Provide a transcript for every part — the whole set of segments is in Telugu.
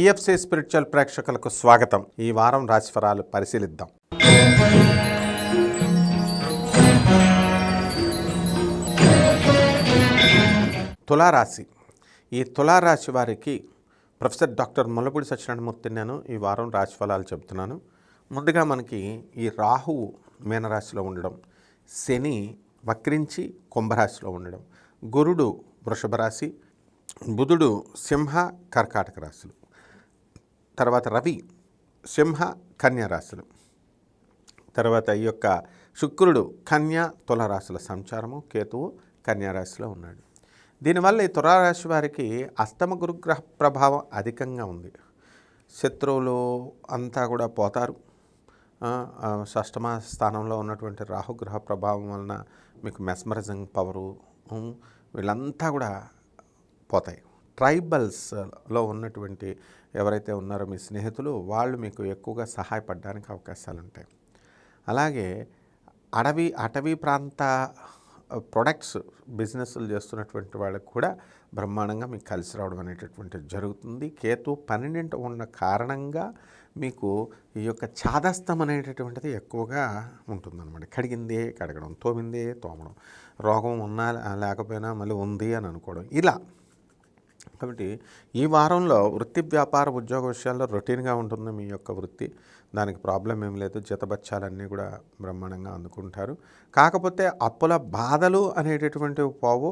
పిఎఫ్సి స్పిరిచువల్ ప్రేక్షకులకు స్వాగతం. ఈ వారం రాశిఫలాలు పరిశీలిద్దాం. తులారాశి. ఈ తులారాశి వారికి ప్రొఫెసర్ డాక్టర్ ముల్లపూడి సత్యనారాయణమూర్తి నేను ఈ వారం రాశిఫలాలు చెబుతున్నాను. ముందుగా మనకి ఈ రాహువు మీనరాశిలో ఉండడం శని వక్రించి కుంభరాశిలో ఉండడం గురుడు వృషభ రాశి బుధుడు సింహ కర్కాటక రాశులు. తర్వాత రవి సింహ కన్యా రాశులు. తర్వాత ఈ యొక్క శుక్రుడు కన్య తులరాశుల సంచారము. కేతువు కన్యారాశిలో ఉన్నాడు. దీనివల్ల ఈ తులారాశి వారికి అష్టమ గురుగ్రహ ప్రభావం అధికంగా ఉంది. శత్రువులు అంతా కూడా పోతారు. షష్టమ స్థానంలో ఉన్నటువంటి రాహుగ్రహ ప్రభావం వలన మీకు మెస్మరిజింగ్ పవరు వీళ్ళంతా కూడా పోతాయి. ట్రైబల్స్లో ఉన్నటువంటి ఎవరైతే ఉన్నారో మీ స్నేహితులు వాళ్ళు మీకు ఎక్కువగా సహాయపడడానికి అవకాశాలు ఉంటాయి అలాగే అడవి అటవీ ప్రాంత ప్రొడక్ట్స్ బిజినెస్లు చేస్తున్నటువంటి వాళ్ళకి కూడా బ్రహ్మాండంగా మీకు కలిసి రావడం అనేటటువంటిది జరుగుతుంది. కేతు పన్నెండింట ఉన్న కారణంగా మీకు ఈ యొక్క చాదస్తం అనేటటువంటిది ఎక్కువగా ఉంటుందన్నమాట. కడిగిందే కడగడం తోమిందే తోమడం రోగం ఉన్నా లేకపోయినా మళ్ళీ ఉంది అని అనుకోవడం ఇలా కాబట్టి ఈ వారంలో వృత్తి వ్యాపార ఉద్యోగ విషయాల్లో రొటీన్గా ఉంటుంది మీ యొక్క వృత్తి. దానికి ప్రాబ్లం ఏం లేదు. జతబచ్చాలన్నీ కూడా బ్రహ్మాండంగా అందుకుంటారు. కాకపోతే అప్పుల బాధలు అనేటటువంటివి పోవు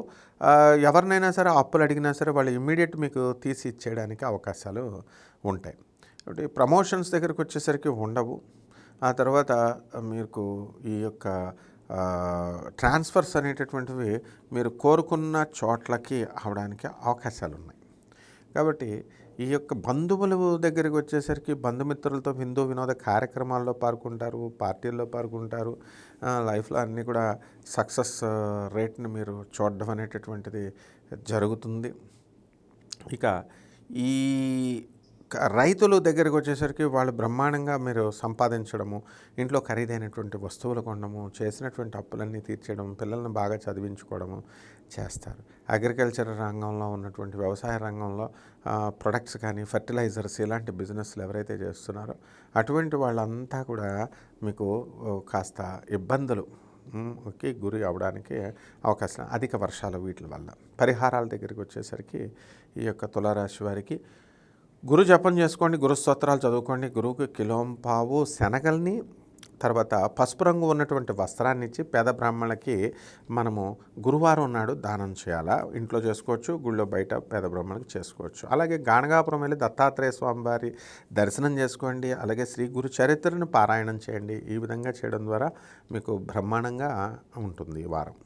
ఎవరినైనా సరే అప్పులు అడిగినా సరే వాళ్ళు ఇమ్మీడియట్ మీకు తీసి ఇచ్చేయడానికి అవకాశాలు ఉంటాయి. కాబట్టి ప్రమోషన్స్ దగ్గరికి వచ్చేసరికి ఉండవు. ఆ తర్వాత మీకు ఈ యొక్క ట్రాన్స్ఫర్స్ అనేటటువంటివి మీరు కోరుకున్న చోట్లకి అవడానికి అవకాశాలు ఉన్నాయి కాబట్టి ఈ యొక్క బంధువుల దగ్గరికి వచ్చేసరికి బంధుమిత్రులతో హిందూ వినోద కార్యక్రమాల్లో పాల్గొంటారు పార్టీల్లో పాల్గొంటారు. లైఫ్లో అన్నీ కూడా సక్సెస్ రేట్ని మీరు చూడడం అనేటటువంటిది జరుగుతుంది. ఇక ఈ రైతుల దగ్గరికి వచ్చేసరికి వాళ్ళు బ్రహ్మాండంగా మీరు సంపాదించడము ఇంట్లో ఖరీదైనటువంటి వస్తువులు కొనడము చేసినటువంటి అప్పులన్నీ తీర్చడం పిల్లల్ని బాగా చదివించుకోవడము చేస్తారు. అగ్రికల్చర్ రంగంలో ఉన్నటువంటి వ్యవసాయ రంగంలో ప్రొడక్ట్స్ కానీ ఫర్టిలైజర్స్ ఇలాంటి బిజినెస్లు ఎవరైతే చేస్తున్నారో అటువంటి వాళ్ళంతా కూడా మీకు కాస్త ఇబ్బందులు కి గురి అవడానికి అవకాశం అధిక వర్షాలు వీటి వల్ల. పరిహారాల దగ్గరికి వచ్చేసరికి ఈ యొక్క తులారాశి వారికి గురు జపం చేసుకోండి గురు స్తోత్రాలు చదువుకోండి. గురువుకి కిలోంపావు శనగల్ని తర్వాత పసుపు రంగు ఉన్నటువంటి వస్త్రాన్ని ఇచ్చి పేద బ్రాహ్మణులకి మనము గురువారం నాడు దానం చేయాలా? ఇంట్లో చేసుకోవచ్చు గుళ్ళో బయట పేద బ్రాహ్మణులకు చేసుకోవచ్చు. అలాగే గాణగాపురం వెళ్ళి దత్తాత్రేయ స్వామి వారి దర్శనం చేసుకోండి అలాగే శ్రీ గురు చరిత్రను పారాయణం చేయండి. ఈ విధంగా చేయడం ద్వారా మీకు బ్రహ్మాండంగా ఉంటుంది ఈ వారం.